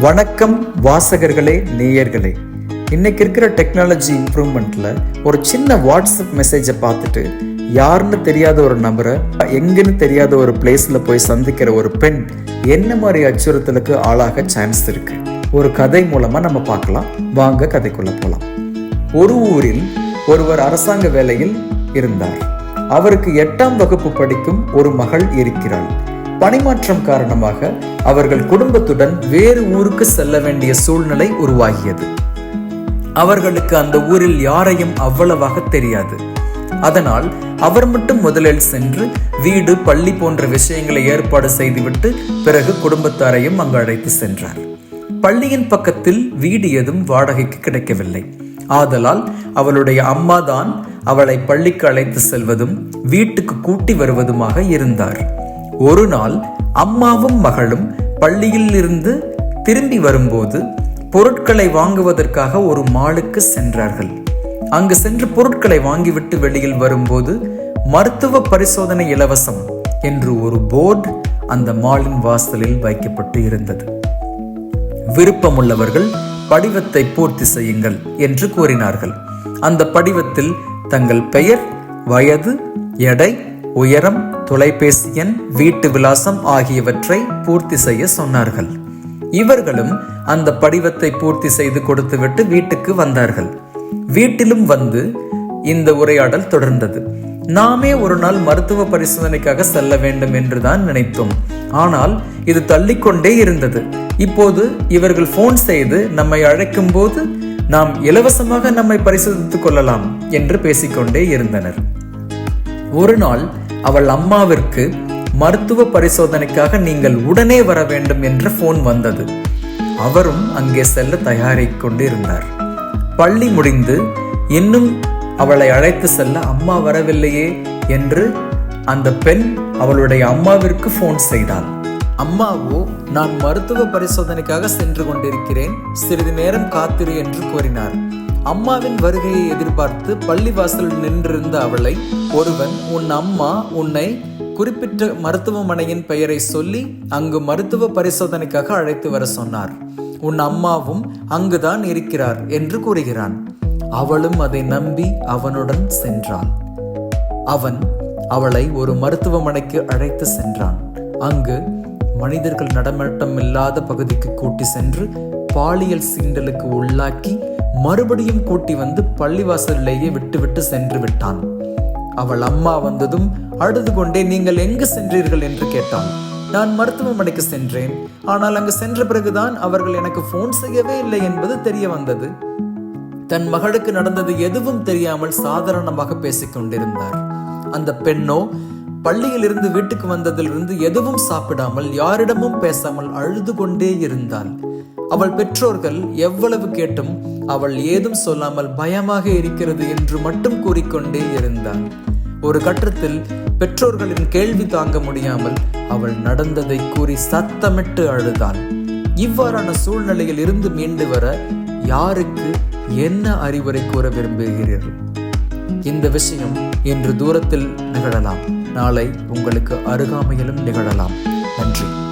வணக்கம் வாசகர்களே நேயர்களே. இன்னைக்கு இருக்கிற டெக்னாலஜி இம்ப்ரூவ்மெண்ட்ல ஒரு சின்ன வாட்ஸ்அப் மெசேஜை பார்த்துட்டு யாருன்னு தெரியாத ஒரு நபரை எங்கன்னு தெரியாத ஒரு பிளேஸ்ல போய் சந்திக்கிற ஒரு பெண் என்ன மாதிரி அச்சுறுத்தலுக்கு ஆளாக சான்ஸ் இருக்கு? ஒரு கதை மூலமா நம்ம பார்க்கலாம். வாங்க கதைக்குள்ள போலாம். ஒரு ஊரில் ஒருவர் அரசாங்க வேலையில் இருந்தார். அவருக்கு எட்டாம் வகுப்பு படிக்கும் ஒரு மகள் இருக்கிறாள். பணிமாற்றம் காரணமாக அவர்கள் குடும்பத்துடன் வேறு ஊருக்கு செல்ல வேண்டிய சூழ்நிலை உருவாகியது. அவர்களுக்கு அந்த ஊரில் யாரையும் அவ்வளவாக தெரியாது. அதனால் அவர் மட்டும் முதலில் சென்று வீடு பள்ளி போன்ற விஷயங்களை ஏற்பாடு செய்துவிட்டு பிறகு குடும்பத்தாரையும் அங்கு அழைத்து சென்றார். பள்ளியின் பக்கத்தில் வீடு எதுவும் வாடகைக்கு கிடைக்கவில்லை. ஆதலால் அவளுடைய அம்மா தான் அவளை பள்ளிக்கு அழைத்து செல்வதும் வீட்டுக்கு கூட்டி வருவதுமாக இருந்தார். ஒரு நாள் அம்மாவும் மகளும் பள்ளியில் இருந்து திரும்பி வரும்போது பொருட்களை வாங்குவதற்காக ஒரு மாலுக்கு சென்றார்கள். அங்கு சென்று பொருட்களை வாங்கிவிட்டு வெளியில் வரும்போது மருத்துவ பரிசோதனை இலவசம் என்று ஒரு போர்டு அந்த மாலின் வாசலில் வைக்கப்பட்டு இருந்தது. விருப்பமுள்ளவர்கள் படிவத்தை பூர்த்தி செய்யுங்கள் என்று கூறினார்கள். அந்த படிவத்தில் தங்கள் பெயர் வயது எடை உயரம் தொலைபேசி எண் வீட்டு விலாசம் ஆகியவற்றை பூர்த்தி செய்ய சொன்னார்கள். இவர்களும் அந்த படிவத்தை பூர்த்தி செய்து கொடுத்துவிட்டு வீட்டுக்கு வந்தார்கள். வீட்டிலும் வந்து இந்த உரையாடல் தொடர்ந்தது. நாமே ஒரு நாள் மருத்துவ பரிசோதனைக்காக செல்ல வேண்டும் என்றுதான் நினைத்தோம். ஆனால் இது தள்ளிக்கொண்டே இருந்தது. இப்போது இவர்கள் போன் செய்து நம்மை அழைக்கும் போது நாம் இலவசமாக நம்மை பரிசோதித்துக் கொள்ளலாம் என்று பேசிக்கொண்டே இருந்தனர். ஒரு நாள் அவள் அம்மாவிற்கு மருத்துவ பரிசோதனைக்காக நீங்கள் உடனே வர வேண்டும் என்ற போன் வந்தது. அவரும் அங்கே செல்ல தயாரிக் கொண்டு இருந்தார் பள்ளி முடிந்து இன்னும் அவளை அழைத்து செல்ல அம்மா வரவில்லையே என்று அந்த பெண் அவளுடைய அம்மாவிற்கு போன் செய்தாள். அம்மாவோ நான் மருத்துவ பரிசோதனைக்காக சென்று கொண்டிருக்கிறேன் சிறிது நேரம் காத்திரு என்று கூறினார். அம்மாவின் வருகையை எதிர்பார்த்து பள்ளிவாசலில் நின்றிருந்த அவளை ஒருவன் உன் அம்மா உன்னை குறிப்பிட்ட மருத்துவமனையின் பெயரை சொல்லி அங்கு மருத்துவ பரிசோதனைக்காக அழைத்து வர சொன்னார். உன் அம்மாவும் அங்குதான் இருக்கிறார் என்று கூறுகிறான். அவளும் அதை நம்பி அவனுடன் சென்றாள். அவன் அவளை ஒரு மருத்துவமனைக்கு அழைத்து சென்றான். அங்கு மனிதர்கள் நடமாட்டம் இல்லாத பகுதிக்கு கூட்டி சென்று பாலியல் சீண்டலுக்கு உள்ளாக்கி மறுபடியும் கூட்டி வந்து பள்ளிவாசலிலேயே விட்டுவிட்டு சென்று விட்டான். அவள் அம்மா வந்ததும் அழுது கொண்டே நீங்கள் எங்கு சென்றீர்கள்? என்று கேட்டான். நான் மருத்துவமனைக்கு சென்றேன். ஆனால் அங்கு சென்ற பிறகுதான் அவர்கள் எனக்கு போன் செய்யவே இல்லை என்பது தெரிய வந்தது. தன் மகளுக்கு நடந்தது எதுவும் தெரியாமல் சாதாரணமாக பேசிக் கொண்டிருந்தார் அந்த பெண்ணோ பள்ளியில் இருந்து வீட்டுக்கு வந்ததிலிருந்து எதுவும் சாப்பிடாமல் யாரிடமும் பேசாமல் அழுது கொண்டே இருந்தாள். அவள் பெற்றோர்கள் எவ்வளவு கேட்டும் அவள் ஏதும் சொல்லாமல் பயமாக இருக்கிறது என்று மட்டும் கூறிக்கொண்டே இருந்தாள். ஒரு கட்டத்தில் பெற்றோர்களின் கேள்வி தாங்க முடியாமல் அவள் நடந்ததை கூறி சத்தமிட்டு அழுதாள். இவ்வாறான சூழ்நிலையில் இருந்து மீண்டு வர யாருக்கு என்ன அறிவுரை கூற விரும்புகிறீர்கள்? இந்த விஷயம் இன்று தூரத்தில் நிகழலாம். நாளை உங்களுக்கு அருகாமையிலும் நிகழலாம். நன்றி.